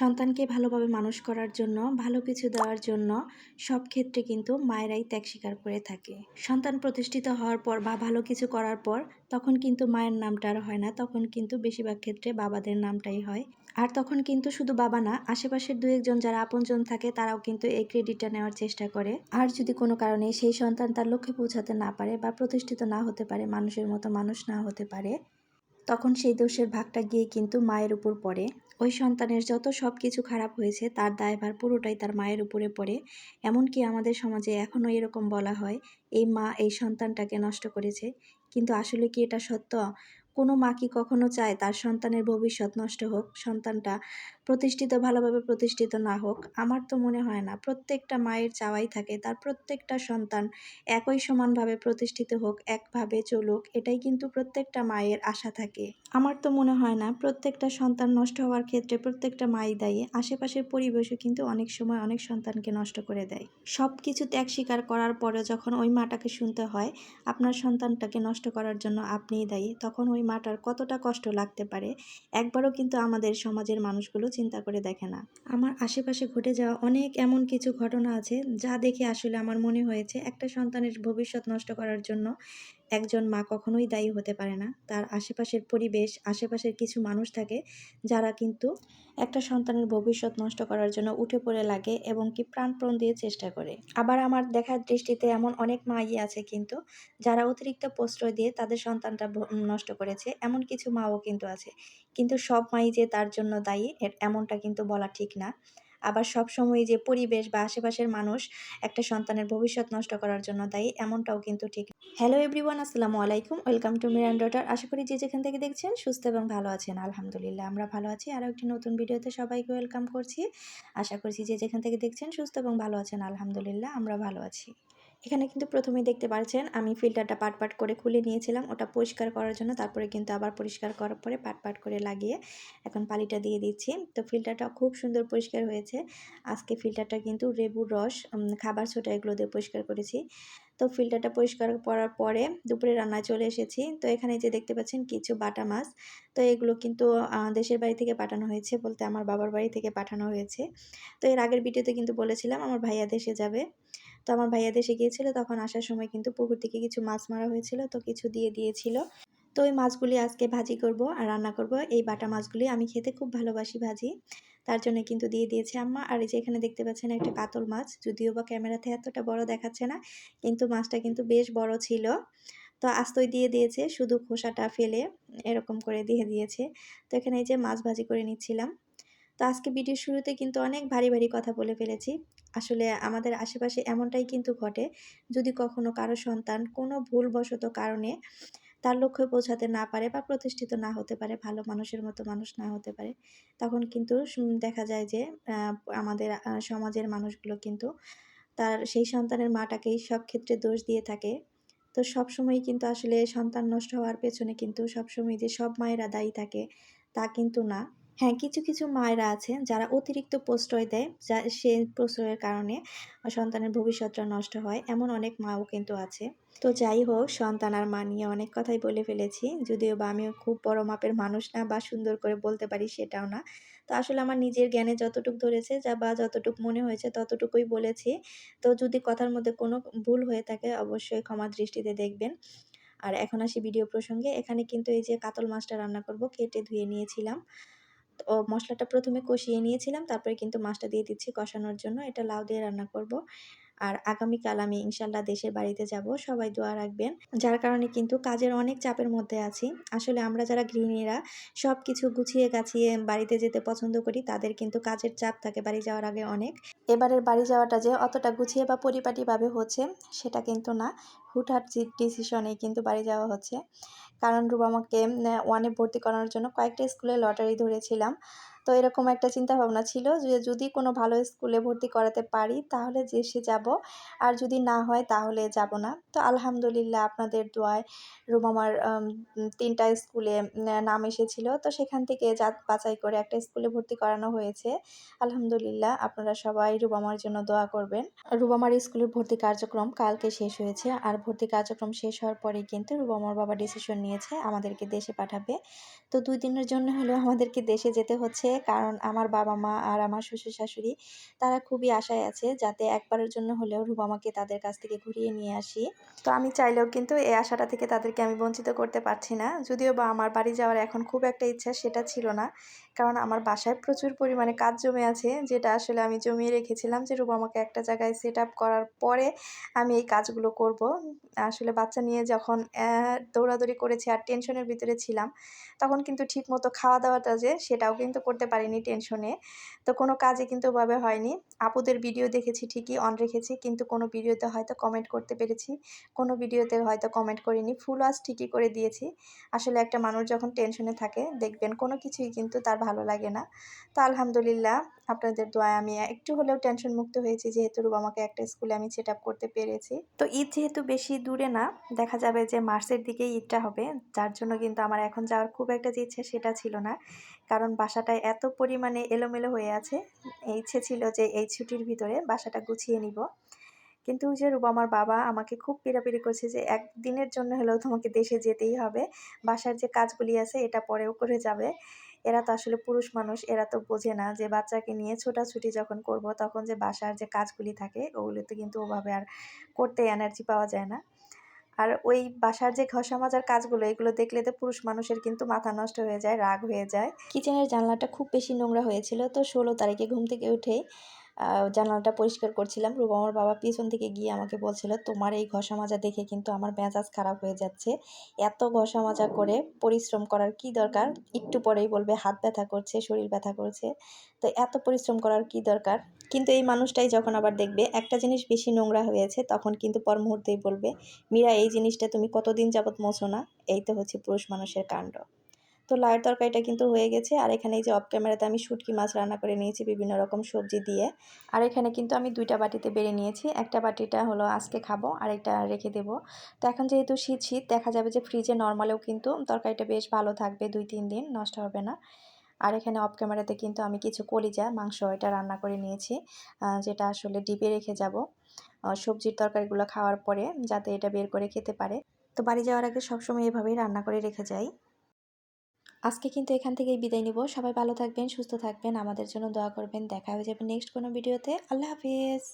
সন্তানকে ভালোভাবে মানুষ করার জন্য, ভালো কিছু দেওয়ার জন্য সব ক্ষেত্রে কিন্তু মায়েরাই ত্যাগ স্বীকার করে থাকে। সন্তান প্রতিষ্ঠিত হওয়ার পর বা ভালো কিছু করার পর তখন কিন্তু মায়ের নামটা আর হয় না, তখন কিন্তু বেশিরভাগ ক্ষেত্রে বাবাদের নামটাই হয়। আর তখন কিন্তু শুধু বাবা না, আশেপাশের দু একজন যারা আপনজন থাকে তারাও কিন্তু এই ক্রেডিটটা নেওয়ার চেষ্টা করে। আর যদি কোনো কারণে সেই সন্তান তার লক্ষ্যে পৌঁছাতে না পারে বা প্রতিষ্ঠিত না হতে পারে, মানুষের মতো মানুষ না হতে পারে তখন সেই দোষের ভাগটা গিয়ে কিন্তু মায়ের উপর পড়ে। ওই সন্তানের যত সব কিছু খারাপ হয়েছে, তার দায়ভার পুরোটাই তার মায়ের উপরে পড়ে। এমনকি আমাদের সমাজে এখনও এরকম বলা হয়, এই মা এই সন্তানটাকে নষ্ট করেছে। কিন্তু আসলে কি এটা সত্য? কোনো মা কি কখনো চায় তার সন্তানের ভবিষ্যৎ নষ্ট হোক, সন্তানটা প্রতিষ্ঠিত ভালোভাবে প্রতিষ্ঠিত না হোক? আমার তো মনে হয় না। প্রত্যেকটা মায়ের চাওয়াই থাকে, তার প্রত্যেকটা সন্তান একই সমানভাবে প্রতিষ্ঠিত হোক, একভাবে চলুক, এটাই কিন্তু প্রত্যেকটা মায়ের আশা থাকে। আমার তো মনে হয় না, প্রত্যেকটা সন্তান নষ্ট হওয়ার ক্ষেত্রে প্রত্যেকটা মাই দায়ী। আশেপাশের পরিবেশও কিন্তু অনেক সময় অনেক সন্তানকে নষ্ট করে দেয়। সব কিছু ত্যাগ স্বীকার করার পরে যখন ওই মাটাকে শুনতে হয়, আপনার সন্তানটাকে নষ্ট করার জন্য আপনিই দায়ী, তখন ওই মাটার কতটা কষ্ট লাগতে পারে, একবারও কিন্তু আমাদের সমাজের মানুষগুলো চিন্তা করে দেখে না। আমার আশেপাশে ঘটে যাওয়া অনেক এমন কিছু ঘটনা আছে, যা দেখে আসলে আমার মনে হয়েছে একটা সন্তানের ভবিষ্যৎ নষ্ট করার জন্য একজন মা কখনোই দায়ী হতে পারে না। তার আশেপাশের পরিবেশ, আশেপাশের কিছু মানুষ থাকে যারা কিন্তু একটা সন্তানের ভবিষ্যৎ নষ্ট করার জন্য উঠে পড়ে লাগে এবং কি প্রাণপণ দিয়ে চেষ্টা করে। আবার আমার দেখার দৃষ্টিতে এমন অনেক মাই আছে কিন্তু যারা অতিরিক্ত প্রশ্রয় দিয়ে তাদের সন্তানটা নষ্ট করেছে। এমন কিছু মাও কিন্তু আছে। কিন্তু সব মাই যে তার জন্য দায়ী এমনটা কিন্তু বলা ঠিক না। আবার সব সময় যে পরিবেশ বা আশেপাশের মানুষ একটা সন্তানের ভবিষ্যৎ নষ্ট করার জন্য দায়ী, এমনটাও কিন্তু ঠিক হ্যালো এভরিওয়ান আসসালামু আলাইকুম ওয়েলকাম টু মিরান ডটার আশা করি যে যেখান থেকে দেখছেন সুস্থ এবং ভালো আছেন, আলহামদুলিল্লাহ আমরা ভালো আছি। আরও একটি নতুন ভিডিওতে সবাইকে ওয়েলকাম করছি। আশা করছি যে যেখান থেকে দেখছেন সুস্থ এবং ভালো আছেন, আলহামদুলিল্লাহ আমরা ভালো আছি। এখানে কিন্তু প্রথমেই দেখতে পাচ্ছেন আমি ফিল্টারটা পাট পাট করে খুলে নিয়েছিলাম, ওটা পরিষ্কার করার জন্য, তারপরে কিন্তু আবার পরিষ্কার করার পরে পাট পাট করে লাগিয়ে এখন পালিটা দিয়ে দিচ্ছি। তো ফিল্টারটা খুব সুন্দর পরিষ্কার হয়েছে। আজকে ফিল্টারটা কিন্তু লেবুর রস খাবার ছোটা এগুলো দিয়ে পরিষ্কার করেছি। তো ফিল্টারটা পরিষ্কার করার পরে দুপুরে রান্নায় চলে এসেছি। তো এখানে যে দেখতে পাচ্ছেন কিছু বাটা মাছ, তো এগুলো কিন্তু দেশের বাড়ি থেকে পাঠানো হয়েছে বলতে আমার বাবার বাড়ি থেকে পাঠানো হয়েছে। তো এর আগের ভিডিওতে কিন্তু বলেছিলাম, আমার ভাইয়া দেশে যাবে। তো আমার ভাইয়া দেশে গিয়েছিল, তখন আসার সময় কিন্তু পুকুর থেকে কিছু মাছ মারা হয়েছিল, তো কিছু দিয়ে দিয়েছিল। তো ওই মাছগুলি আজকে ভাজি করব আর রান্না করব। এই বাটা মাছগুলি আমি খেতে খুব ভালোবাসি ভাজি, তার জন্য কিন্তু দিয়ে দিয়েছে আম্মা। আর এই যে এখানে দেখতে পাচ্ছেন একটা কাতল মাছ, যদিও বা ক্যামেরাতে এতটা বড় দেখাচ্ছে না, কিন্তু মাছটা কিন্তু বেশ বড় ছিল। তো আস্তই দিয়ে দিয়েছে, শুধু খোসাটা ফেলে এরকম করে দিয়ে দিয়েছে। তো এখানে এই যে মাছ ভাজি করে নিচ্ছিলাম। তো আজকে ভিডিওর শুরুতে কিন্তু অনেক ভারী ভারী কথা বলে ফেলেছি। আসলে আমাদের আশেপাশে এমনটাই কিন্তু ঘটে, যদি কখনো কারও সন্তান কোনো ভুলবশত কারণে তার লক্ষ্যে পৌঁছাতে না পারে বা প্রতিষ্ঠিত না হতে পারে, ভালো মানুষের মতো মানুষ না হতে পারে, তখন কিন্তু দেখা যায় যে আমাদের সমাজের মানুষগুলো কিন্তু তার সেই সন্তানের মাটাকেই সব ক্ষেত্রে দোষ দিয়ে থাকে। তো সব সময় কিন্তু আসলে সন্তান নষ্ট হওয়ার পেছনে কিন্তু সবসময় যে সব মায়েরা দায়ী থাকে তা কিন্তু না। হ্যাঁ কিছু কিছু মায়েরা আছেন যারা অতিরিক্ত প্রশ্রয় দেয় যা, সে প্রশ্রয়ের কারণে সন্তানের ভবিষ্যৎটা নষ্ট হয়। এমন অনেক মাও কিন্তু আছে। তো যাই হোক, সন্তান আর মা নিয়ে অনেক কথাই বলে ফেলেছি। যদিও বা আমিও খুব বড় মাপের মানুষ না বা সুন্দর করে বলতে পারি সেটাও না। তো আসলে আমার নিজের জ্ঞানে যতটুক ধরেছে যা বা যতটুক মনে হয়েছে ততটুকুই বলেছি। তো যদি কথার মধ্যে কোনো ভুল হয়ে থাকে অবশ্যই ক্ষমা দৃষ্টিতে দেখবেন। আর এখন আসি ভিডিও প্রসঙ্গে। এখানে কিন্তু এই যে কাতল মাছটা রান্না করব, কেটে ধুয়ে নিয়েছিলাম। মশলাটা প্রথমে কষিয়ে নিয়েছিলাম, তারপরে কিন্তু মাছটা দিয়ে দিচ্ছি কষানোর জন্য। এটা লাউ দিয়ে রান্না করব। আর আগামীকাল আমি ইনশাল্লাহ দেশের বাড়িতে যাব, সবাই দোয়া রাখবেন। যার কারণে কিন্তু কাজের অনেক চাপের মধ্যে আছি। আসলে আমরা যারা গৃহিণীরা সব কিছু গুছিয়ে গাছিয়ে বাড়িতে যেতে পছন্দ করি, তাদের কিন্তু কাজের চাপ থাকে বাড়ি যাওয়ার আগে অনেক। এবারের বাড়ি যাওয়াটা যে অতটা গুছিয়ে বা পরিপাটিভাবে হচ্ছে, সেটা কিন্তু না। হুটহাট ডিসিশনে কিন্তু বাড়ি যাওয়া হচ্ছে। কারণ রুবামাকে ওয়ানে ভর্তি করানোর জন্য কয়েকটা স্কুলে লটারি ধরেছিলাম। তো এরকম একটা চিন্তা ভাবনা ছিল যে যদি কোনো ভালো স্কুলে ভর্তি করাতে পারি তাহলে যে সে যাব, আর যদি না হয় তাহলে যাব না। তো আলহামদুলিল্লাহ আপনাদের দোয়ায় রুমামার তিনটা স্কুলে নাম এসেছিল। তো সেখান থেকে জাত বাছাই করে একটা স্কুলে ভর্তি করানো হয়েছে। আলহামদুলিল্লাহ আপনারা সবাই রুবামার জন্য দোয়া করবেন। রুবামার স্কুলের ভর্তি কার্যক্রম কালকে শেষ হয়েছে। আর ভর্তি কার্যক্রম শেষ হওয়ার পরেই কিন্তু রুবামার বাবা ডিসিশন নিয়েছে আমাদেরকে দেশে পাঠাবে। তো দুই দিনের জন্য হলেও আমাদেরকে দেশে যেতে হচ্ছে। কারণ আমার বাবা মা আর আমার শ্বশুর শাশুড়ি, তারা খুবই আশায় আছে যাতে একবারের জন্য হলেও রুবামাকে তাদের কাছ থেকে ঘুরিয়ে নিয়ে আসি। তো আমি চাইলেও কিন্তু এই আশাটা থেকে তাদেরকে আমি বঞ্চিত করতে পারছি না। যদিও বা আমার বাড়ি যাওয়ার এখন খুব একটা ইচ্ছা সেটা ছিল না। কারণ আমার বাসায় প্রচুর পরিমাণে কাজ জমে আছে, যেটা আসলে আমি জমিয়ে রেখেছিলাম যে রুবামাকে একটা জায়গায় সেট আপ করার পরে আমি এই কাজগুলো করব। আসলে বাচ্চা নিয়ে যখন দৌড়াদৌড়ি করেছি আর টেনশনের ভিতরে ছিলাম, তখন কিন্তু ঠিক মতো খাওয়া দাওয়াটা যে সেটাও কিন্তু করতে পারিনি টেনশনে তো কোনো কাজে কিন্তু ওভাবে হয়নি। আপুদের ভিডিও দেখেছি ঠিকই অন রেখেছি, কিন্তু কোনো ভিডিওতে হয়তো কমেন্ট করতে পেরেছি, কোনো ভিডিওতে হয়তো কমেন্ট করিনি। ফুল ওয়াশ ঠিকই করে দিয়েছি। আসলে একটা মানুষ যখন টেনশনে থাকে, দেখবেন কোনো কিছুই কিন্তু তার ভালো লাগে না। তো আলহামদুলিল্লাহ, আপনাদের দোয়া আমি একটু হলেও টেনশন মুক্ত হয়েছি, যেহেতু রুবামাকে একটা স্কুলে আমি সেট করতে পেরেছি। তো ঈদ যেহেতু বেশি দূরে না, দেখা যাবে যে মার্চের দিকেই ঈদটা হবে, যার জন্য কিন্তু আমার এখন যাওয়ার খুব একটা যে ইচ্ছে সেটা ছিল না। কারণ বাসাটায় এত পরিমাণে এলোমেলো হয়ে আছে। ইচ্ছে ছিল যে এই ছুটির ভিতরে বাসাটা গুছিয়ে নিব। কিন্তু যে রুবামার বাবা আমাকে খুব পিড়াপিড়ি করছে যে একদিনের জন্য হলেও তোমাকে দেশে যেতেই হবে। বাসার যে কাজগুলি আছে এটা পরেও করে যাবে। এরা তো আসলে পুরুষ মানুষ, এরা তো বোঝে না যে বাচ্চাকে নিয়ে ছোটাছুটি যখন করব তখন যে বাসার যে কাজগুলি থাকে ওগুলোতে কিন্তু ওভাবে আর করতে এনার্জি পাওয়া যায় না। আর ওই বাসার যে ঘষা মাজার কাজগুলো, এগুলো দেখলে তো পুরুষ মানুষের কিন্তু মাথা নষ্ট হয়ে যায়, রাগ হয়ে যায়। কিচেনের জানলাটা খুব বেশি নোংরা হয়েছিল, তো ষোলো তারিখে ঘুম থেকে উঠেই জানালাটা পরিষ্কার করছিলাম। রুবামার বাবা পিছন থেকে গিয়ে আমাকে বলছিল, তোমার এই ঘষা মাজা দেখে কিন্তু আমার মেজাজ খারাপ হয়ে যাচ্ছে। এত ঘষা মাজা করে পরিশ্রম করার কি দরকার? একটু পরেই বলবে, হাত ব্যথা করছে, শরীর ব্যথা করছে। তো এত পরিশ্রম করার কি দরকার? কিন্তু এই মানুষটাই যখন আবার দেখবে, একটা জিনিস বেশি নোংরা হয়েছে, তখন কিন্তু পর মুহূর্তেই বলবে, মীরা, এই জিনিসটা তুমি কতদিন যাবত মোছো না? এই তো হচ্ছে পুরুষ মানুষের কাণ্ড। তো লায়ের তরকারিটা কিন্তু হয়ে গেছে। আর এখানে এই যে অফ ক্যামেরাতে আমি শুটকি মাছ রান্না করে নিয়েছি বিভিন্ন রকম সবজি দিয়ে। আর এখানে কিন্তু আমি দুইটা বাটিতে বেড়ে নিয়েছি। একটা বাটিটা হলো আজকে খাব আর একটা রেখে দেবো। তো এখন যেহেতু শীত শীত, দেখা যাবে যে ফ্রিজে নর্মালেও কিন্তু তরকারিটা বেশ ভালো থাকবে দুই, তিন দিন, নষ্ট হবে না। আর এখানে অফ ক্যামেরাতে কিন্তু আমি কিছু কলিজা, মাংস এটা রান্না করে নিয়েছি যেটা আসলে ডিপে রেখে যাব সবজির তরকারিগুলো খাওয়ার পরে যাতে এটা বের করে খেতে পারে। তো বাড়ি যাওয়ার আগে সবসময় এভাবেই রান্না করে রেখে যাই। আজকে কিন্তু এখান থেকেই বিদায় নিব। সবাই ভালো থাকবেন, সুস্থ থাকবেন। আমাদের জন্য দোয়া করবেন। দেখা হয়ে যাবে নেক্সট কোনো ভিডিওতে আল্লাহ হাফিজ।